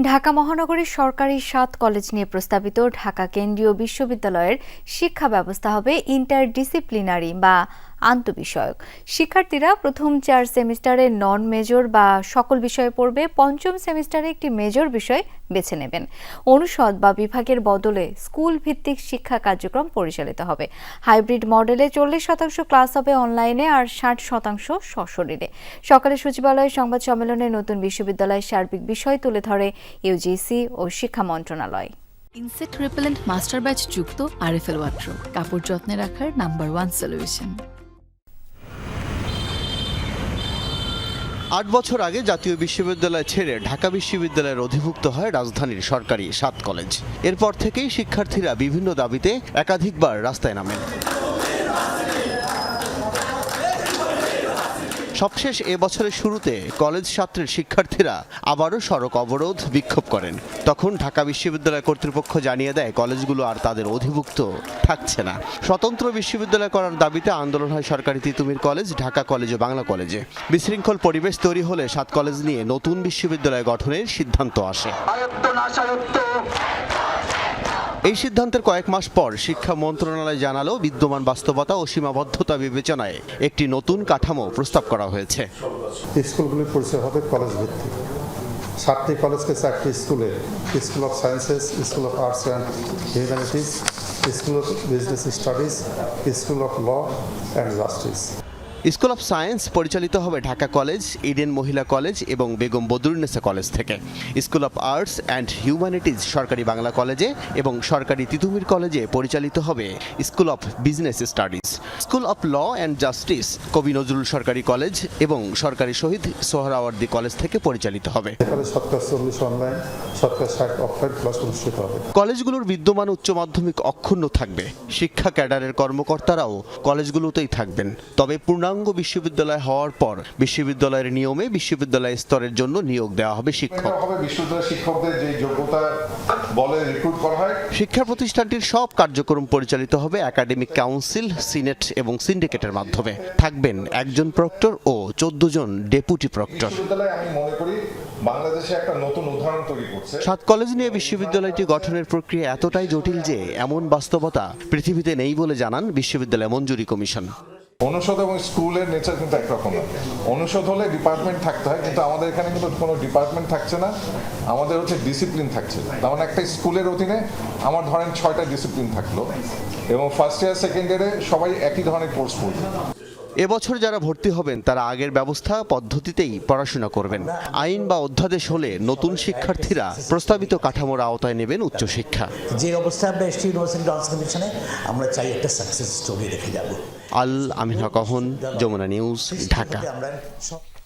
ঢাকা মহানগরীর সরকারি সাত কলেজ নিয়ে প্রস্তাবিত ঢাকা কেন্দ্রীয় বিশ্ববিদ্যালয়ের শিক্ষা ব্যবস্থা হবে ইন্টারডিসিপ্লিনারি বা আন্তবিষয়ক। শিক্ষার্থীরা প্রথম চার সেমিস্টারে নন মেজর বা সকল বিষয়ে পড়বে, পঞ্চম সেমিস্টারে একটি মেজর বিষয় বেছে নেবেন। অনুষদ বা বিভাগের বদলে স্কুল ভিত্তিক শিক্ষা কার্যক্রম পরিচালিত হবে। হাইব্রিড মডেলে চল্লিশ শতাংশ ক্লাস হবে অনলাইনে আর ষাট শতাংশ সশরীরে। সকালে সচিবালয়ে সংবাদ সম্মেলনে নতুন বিশ্ববিদ্যালয়ের সার্বিক বিষয় তুলে ধরে ইউজিসি ও শিক্ষা মন্ত্রণালয়। ইনসেক্ট রিপেলেন্ট মাস্টার ব্যাচ যুক্ত আরএফএল ওয়াট্রো কাপড় যত্নে রাখার নাম্বার ওয়ান সলিউশন আট বছর আগে জাতীয় বিশ্ববিদ্যালয় ছেড়ে ঢাকা বিশ্ববিদ্যালয়ের অধিভুক্ত হয় রাজধানীর সরকারি সাত কলেজ। এরপর থেকেই শিক্ষার্থীরা বিভিন্ন দাবিতে একাধিকবার রাস্তায় নামেন। সবশেষ এ বছরের শুরুতে কলেজ ছাত্রের শিক্ষার্থীরা আবারও সড়ক অবরোধ বিক্ষোভ করেন। তখন ঢাকা বিশ্ববিদ্যালয় কর্তৃপক্ষ জানিয়ে দেয়, কলেজগুলো আর তাদের অধিভুক্ত থাকছে না। স্বতন্ত্র বিশ্ববিদ্যালয় করার দাবিতে আন্দোলন হয় সরকারি তিতুমির কলেজ, ঢাকা কলেজ ও বাংলা কলেজে। বিশৃঙ্খল পরিবেশ তৈরি হলে সাত কলেজ নিয়ে নতুন বিশ্ববিদ্যালয় গঠনের সিদ্ধান্ত আসে। এই সিদ্ধান্তের কয়েক মাস পর শিক্ষা মন্ত্রণালয় জানালো বিদ্যমান বাস্তবতা ও সীমাবদ্ধতা বিবেচনায় একটি নতুন কাঠামো প্রস্তাব করা হয়েছে। স্কুলগুলির পরিচয় হবে কলেজ ভিত্তিক। সাতটি কলেজকে চারটি স্কুলে, school of sciences school of arts and humanities school of business studies school of law and justice school of science পরিচালিত হবে Dhaka college Eden Mohila college এবং বেগম বদরুন্নেসা কলেজ থেকে। School of arts and humanities সরকারি বাংলা কলেজে এবং সরকারি তিতুমির কলেজে পরিচালিত হবে school of business studies school of law and justice Kabi Nazrul সরকারি কলেজ এবং সরকারি শহীদ সোহরাওয়ার্দী কলেজ থেকে পরিচালিত হবে। কলেজগুলোর বিদ্যমান উচ্চ মাধ্যমিক অক্ষুণ্ণ থাকবে। শিক্ষা ক্যাডারের কর্মকর্তারাও কলেজগুলোতেই থাকবেন। তবে পূর্ণাঙ্গ বিশ্ববিদ্যালয় হওয়ার পর বিশ্ববিদ্যালয়ের নিয়মে বিশ্ববিদ্যালয় স্তরের জন্য নিয়োগ দেওয়া হবে শিক্ষক। বিশ্ববিদ্যালয় শিক্ষকদের যে যোগ্যতা বলে রিক্রুট করা হয়। শিক্ষা প্রতিষ্ঠানটির সব কার্যক্রম পরিচালিত হবে একাডেমিক কাউন্সিল সিনেট এবং সিন্ডিকেটের মাধ্যমে। থাকবেন একজন প্রক্টর ও চোদ্দ জন ডেপুটি প্রক্টর। আমি মনে করি বাংলাদেশে একটা নতুন উদাহরণ তৈরি করছে। সাত কলেজ নিয়ে বিশ্ববিদ্যালয়টি গঠনের প্রক্রিয়া এতটাই জটিল যে এমন বাস্তবতা পৃথিবীতে নেই বলে জানান বিশ্ববিদ্যালয় মঞ্জুরি কমিশন। অনুষদ এবং স্কুলের নেচার কিন্তু একরকম না। অনুষদ হলে ডিপার্টমেন্ট থাকতে হয় কিন্তু আমাদের এখানে কিন্তু কোনো ডিপার্টমেন্ট থাকছে না আমাদের হচ্ছে ডিসিপ্লিন থাকছে। তার মানে একটা স্কুলের অধীনে আমার ধরেন ছয়টা ডিসিপ্লিন থাকল এবং ফার্স্ট ইয়ার সেকেন্ড ইয়ারে সবাই একই ধরনের কোর্স পড়বে এবছর যারা ভর্তি হবেন তারা আগের ব্যবস্থা পদ্ধতিতেই পড়াশোনা করবেন। আইন বা অধ্যাদেশ হলে নতুন শিক্ষার্থীরা প্রস্তাবিত কাঠামোর আওতায় নেবেন উচ্চশিক্ষা। যে অবস্থায় আমরা এসটি ইউনিভার্সিটি কমিশনে আমরা চাই একটা সাকসেস স্টোরি রেখে যাব। আল আমিন হক যমুনা নিউজ ঢাকা।